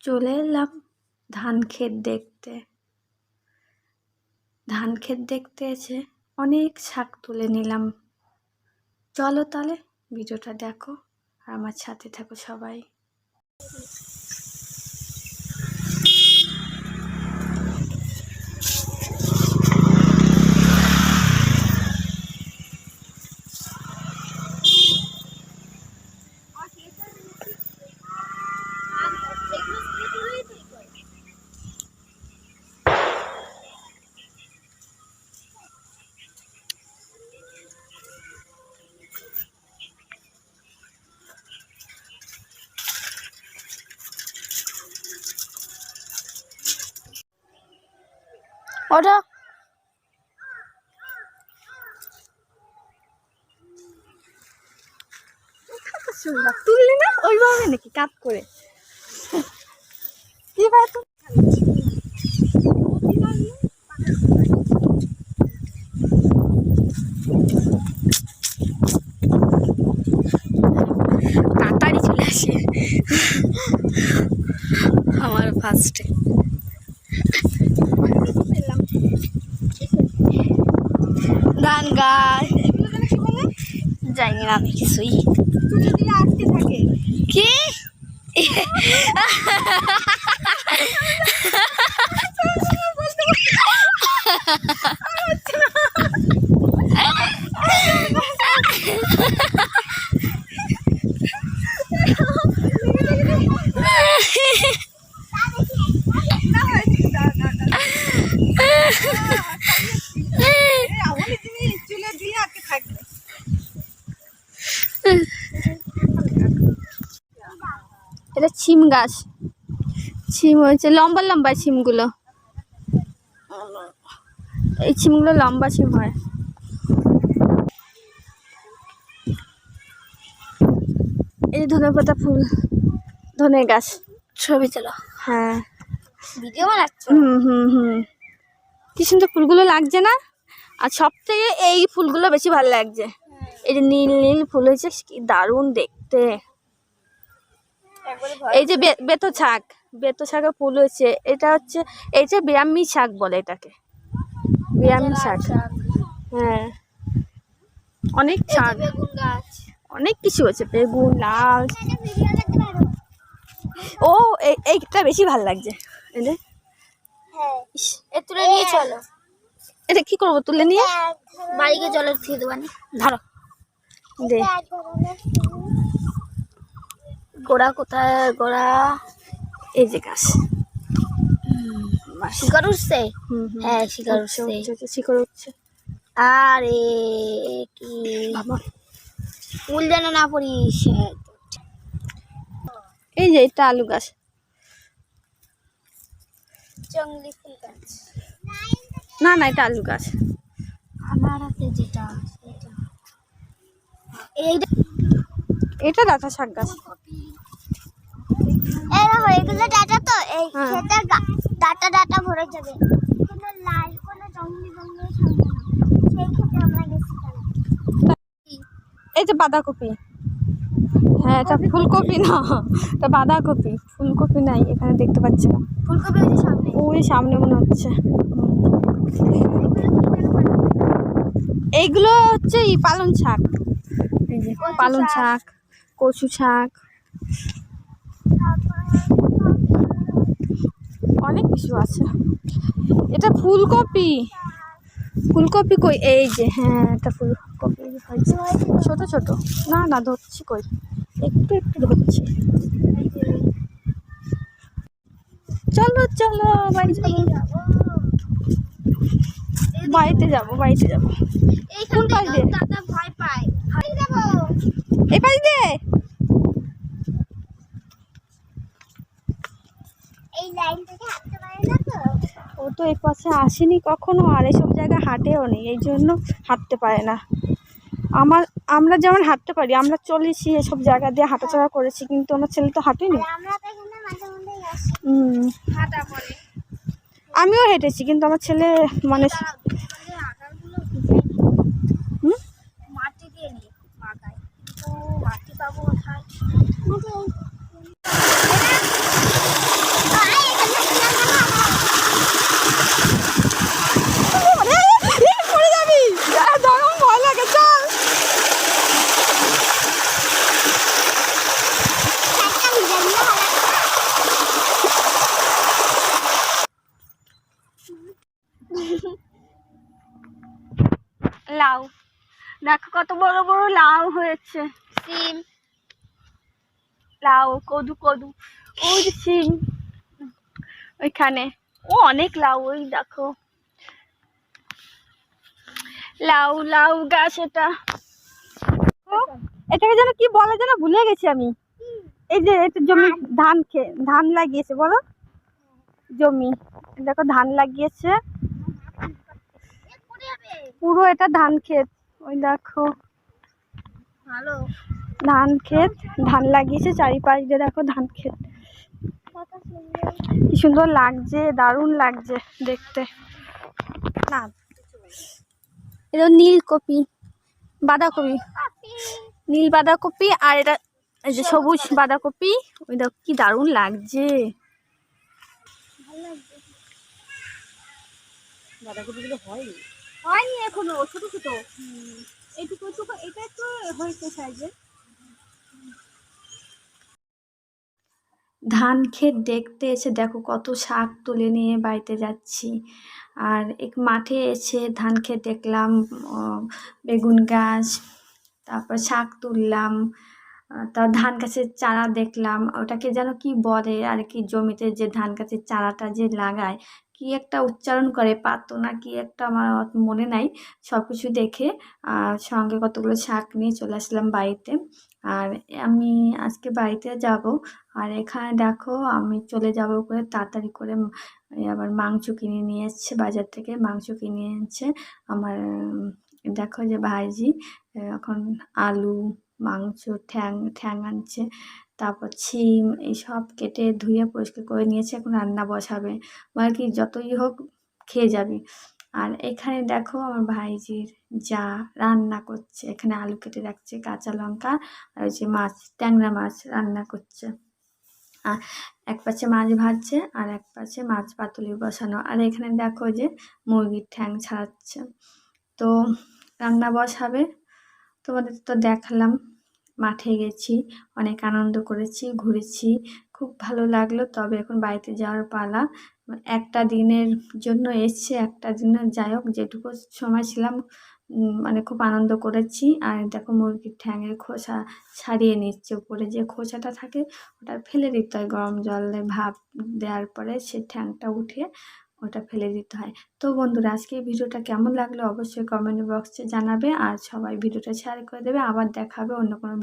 চলে এলাম ধান ক্ষেত দেখতে। ধান ক্ষেত দেখতে এসে অনেক শাক তুলে নিলাম। চলো তাহলে ভিডিওটা দেখো আর আমার সাথে থাকো সবাই। ওটা তুললি না? ওইভাবে নাকি? কাট করে। কি ভাই তাড়াতাড়ি চলে আসে। আমার ফার্স্টে গান গায় জানি না আমি কিছুই কি এটা ছিম গাছ। ছিম হয়েছে লম্বা লম্বা ছিমগুলো এই ছিমগুলো লম্বা ছিম হয়। এই ধনে পাতা ফুল ধনে গাছ। ছবি তোলো। হ্যাঁ। ভিডিও বানাচ্ছ? হুম হুম হুম। কি সুন্দর ফুলগুলো লাগছে না? আর সব থেকে এই ফুলগুলো বেশি ভালো লাগছে। এই যে নীল নীল ফুল হয়েছে কি দারুণ দেখতে। এই যে বেতো শাক বেতো শাকের ফুল হয়েছে এটা হচ্ছে এই যে ব্রাহ্মী শাক বলে এটাকে। ব্রাহ্মী শাক। হ্যাঁ। অনেক শাক। অনেক কিছু আছে বেগুন লাল। ও এই- এইটা বেশি ভালো লাগছে। যে, হ্যাঁ। তুলে নিয়ে চলো। এটা কি করব তুলে নিয়ে? বাড়িকে দেবো ধরো। দে। গোড়া কোথায়? গোড়া এই যে গাছ। শিকার উঠছে হ্যাঁ শিকার উঠছে, উঠছে উঠছে, আরে কি? ফুল যেন না পড়িস এই যে এটা আলু গাছ। জঙ্গলি ফুল গাছ। না না এটা আলু গাছ। আমার হাতে যেটা এইটা এটা। ডাঁটা শাক গাছ। এগুলো ডাটা তো এই হ্যাঁ। খেতে ডাটা ডাটা ভরে যাবে। কিন্তু লাল কোনো জঙ্গলি জঙ্গলি থাকবে না। সেই খেতে আমরা গেছিলাম এই যে বাঁধাকপি। হ্যাঁ এটা ফুলকপি না এটা বাঁধাকপি। ফুলকপি নাই এখানে দেখতে পাচ্ছি না। ফুলকপি ওই সামনে। ওই সামনে মনে হচ্ছে। এইগুলো হচ্ছে পালং শাক। পালং। শাক কচু শাক। অনেক কিছু আছে। এটা ফুলকপি। ফুলকপি কই? এই যে হ্যাঁ এটা ফুলকপি হয়েছে। ছোট ছোট। না না, ধরছি কই? একটু একটু ধরছি। চলো চলো, বাড়ি যাব বাড়িতে যাব বাড়িতে যাব। কোন পাশ দিয়ে? এই পাশ দিয়ে এই লাইন থেকে হাঁটতে পারে না তো ও তো এই পাশে আসেনি কখনো আর এসব জায়গায় হাঁটেও নেই এই জন্য হাঁটতে পারে না। আমার আমরা যেমন হাঁটতে পারি আমরা চলেছি এসব জায়গা দিয়ে হাঁটাচলা করেছি কিন্তু আমার ছেলে তো হাঁটেনি। আমিও হেঁটেছি কিন্তু আমার ছেলে মানে আকারগুলো হুম মাটি দিয়ে নি মাথায় তো মাটি পাবো কোথায় দেখো কত বড় বড় লাউ হয়েছে। সিম। লাউ কদু কদু ওই সিম। ওইখানে। ও অনেক লাউ ওই দেখো। লাউ লাউ গাছ এটা। এটাকে যেন কি বলে যেন ভুলে গেছি আমি। এই যে এটা জমি ধান খে ধান লাগিয়েছে বলো। জমি। দেখো ধান লাগিয়েছে। পুরো এটা ধান ক্ষেত। ওই দেখো। ভালো। ধান ক্ষেত ধান লাগিয়েছে চারিপাশ দিয়ে দেখো ধান ক্ষেত। কি সুন্দর লাগছে দারুণ লাগছে দেখতে। না। এটা নীলকপি বাঁধাকপি। নীল বাঁধাকপি আর এটা এই যে সবুজ বাঁধাকপি। ওই দেখো কি দারুণ লাগছে। বাঁধাকপিগুলো হয়নি। হয়নি এখনও, ছোট ছোট। এইটুকু এটা একটু হয়েছে ধান ক্ষেত দেখতে এসে দেখো কত শাক তুলে নিয়ে বাড়িতে যাচ্ছি। আর এক মাঠে এসে ধান ক্ষেত দেখলাম বেগুন গাছ, তারপর শাক তুললাম তা ধান গাছের চারা দেখলাম। ওটাকে যেন কি বলে আর কি জমিতে যে ধান গাছের চারাটা যে লাগায় কি একটা উচ্চারণ করে? পাতো না, কি একটা আমার মনে নাই। সব কিছু দেখে সঙ্গে কতগুলো শাক নিয়ে চলে আসলাম বাড়িতে। আর আমি আজকে বাড়িতে যাব। আর এখানে দেখো, আমি চলে যাব করে তাড়াতাড়ি করে আবার মাংস কিনে নিয়ে এসছে, বাজার থেকে মাংস কিনে এনেছে। আমার দেখো যে ভাইজি এখন আলু মাংস, ঠ্যাং ঠ্যাং আনছে। তারপর ছিম, এই সব কেটে ধুয়ে পরিষ্কার করে নিয়েছে। এখন রান্না বসাবে। মানে কি, যতই হোক খেয়ে যাবে। আর এখানে দেখো আমার ভাইজির যা রান্না করছে। এখানে আলু কেটে রাখছে, কাঁচা লঙ্কা আর ওই যে মাছ, ট্যাংরা মাছ রান্না করছে। আর এক পাশে মাছ ভাজছে আর এক পাশে মাছ পাতুলি বসানো। আর এখানে দেখো যে মুরগির ঠ্যাং ছাড়াচ্ছে। তো রান্না বসাবে। তোমাদের তো দেখালাম। মাঠে গেছি, অনেক আনন্দ করেছি, ঘুরেছি। খুব ভালো লাগল। তবে এখন বাড়িতে যাওয়ার পালা। একটা দিনের জন্য এসছি, একটা দিনের যাই হোক, যেটুকু সময় ছিলাম মানে খুব আনন্দ করেছি। আর দেখো মুরগির ঠ্যাঙের খোসা ছাড়িয়ে নিচ্ছে। উপরে যে খোসাটা থাকে, ওটা ফেলে দিতে হয়। গরম জলে ভাপ দেওয়ার পরে সে ঠ্যাংটা উঠে ওটা ফেলে দিতে হয়। তো বন্ধুরা, আজকে ভিডিওটা কেমন লাগল? অবশ্যই কমেন্ট বক্সে জানাবে। আর সবাই ভিডিওটা শেয়ার করে দেবে। আবার দেখাবে অন্য কোনো